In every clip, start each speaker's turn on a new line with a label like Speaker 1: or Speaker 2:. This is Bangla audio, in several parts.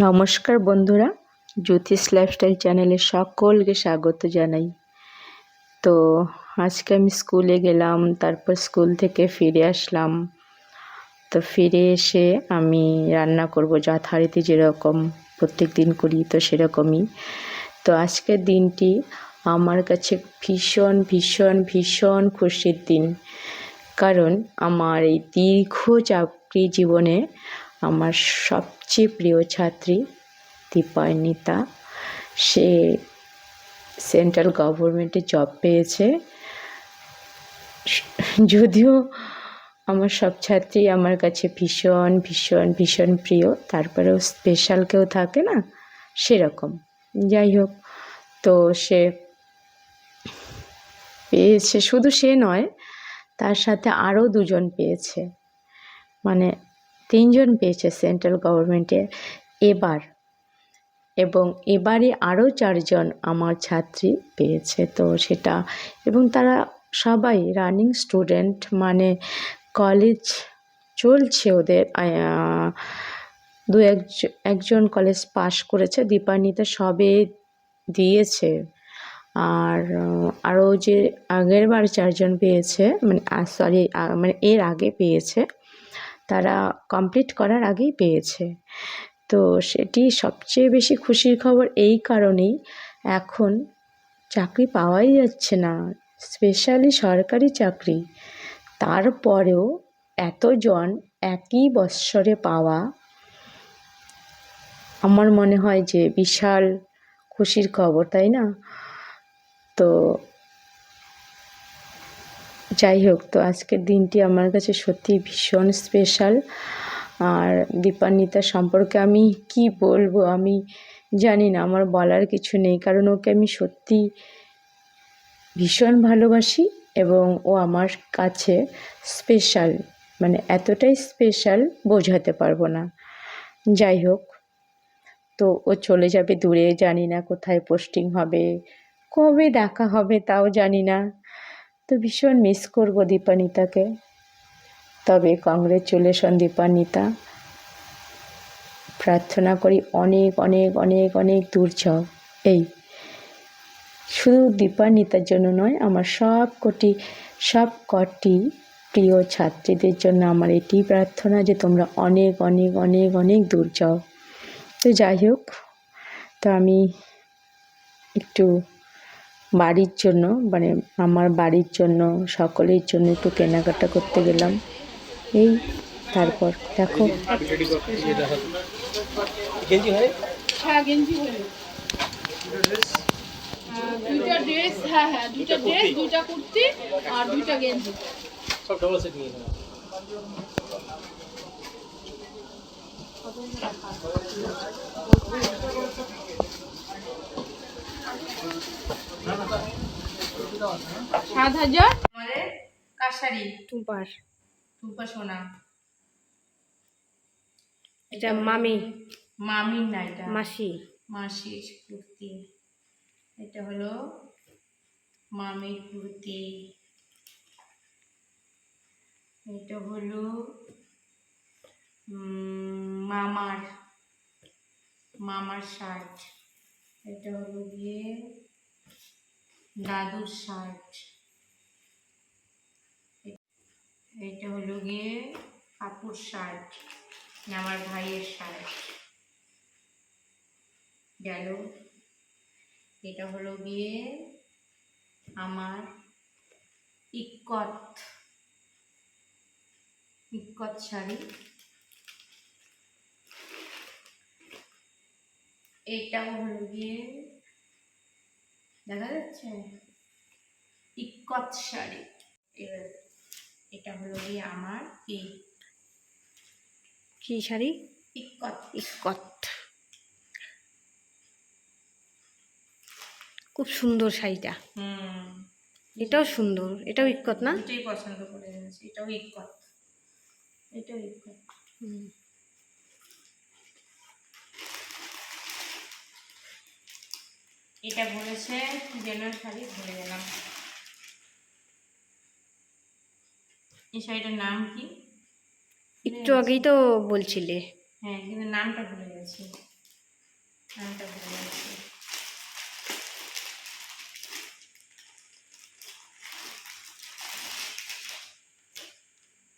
Speaker 1: নমস্কার বন্ধুরা, জ্যোতিষ লাইফস্টাইল চ্যানেলে সকলকে স্বাগত জানাই। তো আজকে আমি স্কুলে গেলাম, তারপর স্কুল থেকে ফিরে আসলাম। তো ফিরে এসে আমি রান্না করব, যথারীতি যেরকম প্রত্যেক দিন করি তো সেরকমই। তো আজকের দিনটি আমার কাছে ভীষণ ভীষণ ভীষণ খুশির দিন। কারণ আমার এই দীর্ঘ চাকরি জীবনে আমার সবচেয়ে প্রিয় ছাত্রী দীপান্বিতা সে সেন্ট্রাল গভর্নমেন্টে জব পেয়েছে। যদিও আমার সব ছাত্রী আমার কাছে ভীষণ ভীষণ ভীষণ প্রিয়, তারপরেও স্পেশাল কেউ থাকে না, সেরকম। যাই হোক, তো সে পেয়েছে, শুধু সে নয়, তার সাথে আরও দুজন পেয়েছে। মানে তিনজন পেয়েছে সেন্ট্রাল গভর্নমেন্টে এবার, এবং এবারে আরও চারজন আমার ছাত্রী পেয়েছে তো সেটা, এবং তারা সবাই রানিং স্টুডেন্ট মানে কলেজ চলছে ওদের দু একজন কলেজ পাশ করেছে দীপান্বিতা সবে দিয়েছে। আর আরও যে আগের বার চারজন পেয়েছে মানে সরি মানে এর আগে পেয়েছে তারা কমপ্লিট করার আগেই পেয়েছে। তো সেটি সবচেয়ে বেশি খুশির খবর এই কারণেই এখন চাকরি পাওয়াই যাচ্ছে না স্পেশালি সরকারি চাকরি। তারপরেও এতজন একই বৎসরে পাওয়া আমার মনে হয় যে বিশাল খুশির খবর, তাই না? তো যাই হোক, তো আজকের দিনটি আমার কাছে সত্যি ভীষণ স্পেশাল আর দীপান্বিতা সম্পর্কে আমি কি বলব আমি জানি না, আমার বলার কিছু নেই। কারণ ওকে আমি সত্যি ভীষণ ভালোবাসি এবং ও আমার কাছে স্পেশাল মানে এতটাই স্পেশাল বোঝাতে পারব না। যাই হোক, তো ও চলে যাবে দূরে, জানি না কোথায় পোস্টিং হবে, কবে দেখা হবে তাও জানি না। তো ভীষণ মিস করব দীপানিতাকে। তবে কংগ্রেচুলেশন দীপান্বিতা প্রার্থনা করি অনেক অনেক অনেক অনেক দূর যাও। এই, শুধু দীপান্বিতার জন্য নয়, আমার সব কোটি, সব কটি প্রিয় ছাত্রীদের জন্য আমার এটি প্রার্থনা যে তোমরা অনেক অনেক অনেক অনেক দূর যাও। তো যাই হোক, তো আমি একটু বাড়ির জন্য মানে আমার বাড়ির জন্য সকলের জন্য একটু কেনাকাটা করতে গেলাম। এই তারপর দেখো।
Speaker 2: গেঞ্জি হয়?
Speaker 3: হ্যাঁ গেঞ্জি হলো আহ, দুইটা ড্রেস হ্যাঁ হ্যাঁ দুইটা ড্রেস দুইটা কুর্তি আর দুইটা গেঞ্জি।
Speaker 2: সব ডবল সেট নিয়ে নেওয়া
Speaker 3: সাত হাজার। আমাদের কাশারি
Speaker 4: টুম্পার
Speaker 3: টুম্পা সোনা।
Speaker 4: এটা মামি।
Speaker 3: মামির না এটা?
Speaker 4: মাসি।
Speaker 3: মাসির কুর্তি। এটা হলো মামির কুর্তি। এটা হলো মামার। মামার শার্ট। এটা হলো গিয়ে দাদুর শার্ট। এটা হলো গিয়ে কাপুর শার্ট, আমার ভাইয়ের শার্ট। গেল। এটা হলো গিয়ে আমার ইকত ইকত শাড়ি। এটাও হলো গিয়ে দেখা যাচ্ছে? ইক্কত শাড়ি এবার এটা হলো গিয়ে আমার কি?
Speaker 4: কি শাড়ি?
Speaker 3: ইক্কত
Speaker 4: ইস্কত খুব সুন্দর শাড়িটা।
Speaker 3: হুম।
Speaker 4: এটাও সুন্দর এটাও ইস্কত না?
Speaker 3: দুটোই পছন্দ করে এনেছি এটাও ইকত। এটাও ইক্কত
Speaker 4: হুম।
Speaker 3: এটা বলেছে কি যেন শাড়ি ভুলে গেলাম। এই শাড়িটার নাম কি?
Speaker 4: একটু আগেই তো বলছিলে।
Speaker 3: হ্যাঁ কিন্তু নামটা ভুলে গেছি।
Speaker 1: নামটা ভুলে গেছি।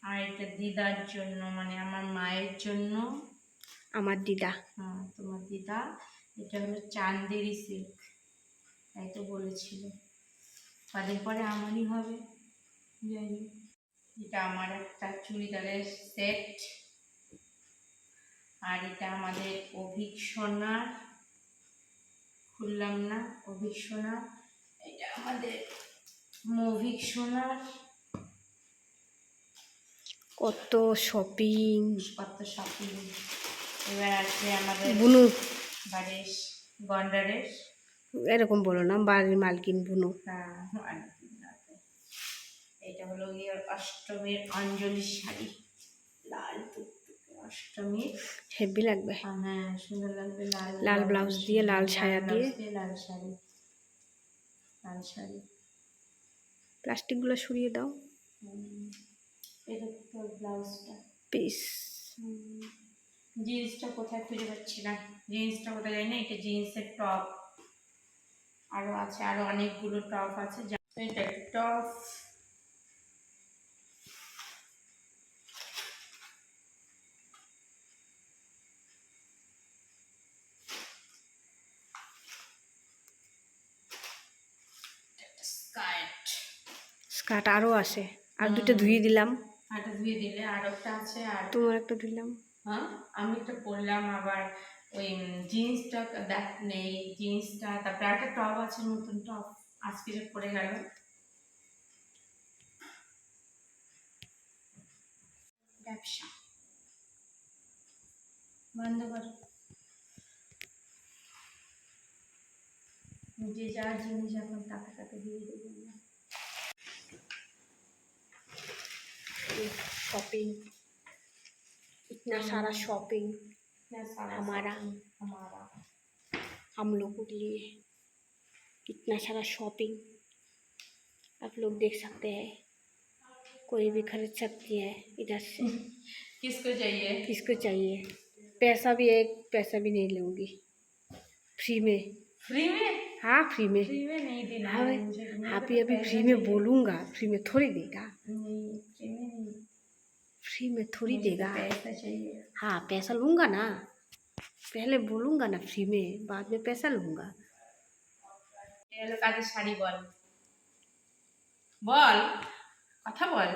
Speaker 1: আর এটা দিদার জন্য মানে আমার মায়ের জন্য।
Speaker 4: আমার দিদা।
Speaker 1: হ্যাঁ তোমার দিদা। এটা হলো চান্দেরি সিল্ক তাই তো বলেছিল। কদিন পরে আমারই হবে। যাই হোক। এটা আমার একটা চুড়িদারের সেট। আর এটা আমাদের অভিক সোনার। খুললাম না অভিক সোনার। এটা আমাদের মভিক সোনার।
Speaker 4: কত শপিং
Speaker 1: কত শপিং এবার আসবে আমাদের
Speaker 4: বুনু।
Speaker 1: বাড়ির গন্ডারের।
Speaker 4: এরকম বলো না বাড়ির মালকিন বুনু।
Speaker 1: হ্যাঁ এটা হলো গিয়ে অষ্টমীর অঞ্জলি শাড়ি। লাল অষ্টমীর
Speaker 4: হেভি লাগবে।
Speaker 1: হ্যাঁ সুন্দর লাগবে লাল
Speaker 4: লাল ব্লাউজ দিয়ে, লাল
Speaker 1: ব্লাউজ
Speaker 4: দিয়ে।
Speaker 1: লাল শাড়ি। লাল শাড়ি।
Speaker 4: প্লাস্টিকগুলো সরিয়ে দাও।
Speaker 1: এটা তো ব্লাউজটা।
Speaker 4: পিস।
Speaker 1: জিন্সটা কোথায় খুঁজে পাচ্ছি না। জিন্সটা কোথায় যাই না এটা জিন্সের টপ। আরও আছে আরও অনেকগুলো টপ আছে। টপ। স্কার্ট।
Speaker 4: আরও আছে আর দুটো ধুয়ে দিলাম।
Speaker 1: আটা ধুয়ে দিলে আর একটা আছে আর
Speaker 4: তোমার একটা ধুইলাম
Speaker 1: হ্যাঁ? আমি একটা পরলাম আবার। ওই জিন্সটা দেখ নেই জিন্সটা তারপরে একটা টপ আছে নতুন টপ আজকে যে পরে গেল ব্যবসা বন্ধ কর যে যার জিনিস এখন তাকে তাকে দিয়ে দেবো
Speaker 4: शॉपिंग इतना सारा शॉपिंग
Speaker 1: ना सारा
Speaker 4: हमारा।
Speaker 1: हमारा।
Speaker 4: हम लोगों के लिए कितना सारा शॉपिंग आप लोग देख सकते हैं। कोई भी खरीद सकती है इधर से।
Speaker 1: किसको चाहिए?
Speaker 4: किसको चाहिए? पैसा भी एक पैसा भी नहीं लूँगी। फ्री में।
Speaker 1: फ्री में?
Speaker 4: हाँ फ्री में।
Speaker 1: फ्री में नहीं देना
Speaker 4: हाँ
Speaker 1: मेरे
Speaker 4: अभी अभी फ्री में बोलूँगा फ्री में थोड़ी देगा।
Speaker 1: नहीं फ्री में नहीं।
Speaker 4: फ्री में थोड़ी
Speaker 1: मुझे तो
Speaker 4: देगा
Speaker 1: पैसा चाहिए
Speaker 4: हाँ पैसा लूँगा ना पहले बोलूँगा ना फ्री में बाद में पैसा लूँगा
Speaker 1: এ হলো কাজের শাড়ি বল বল কথা বল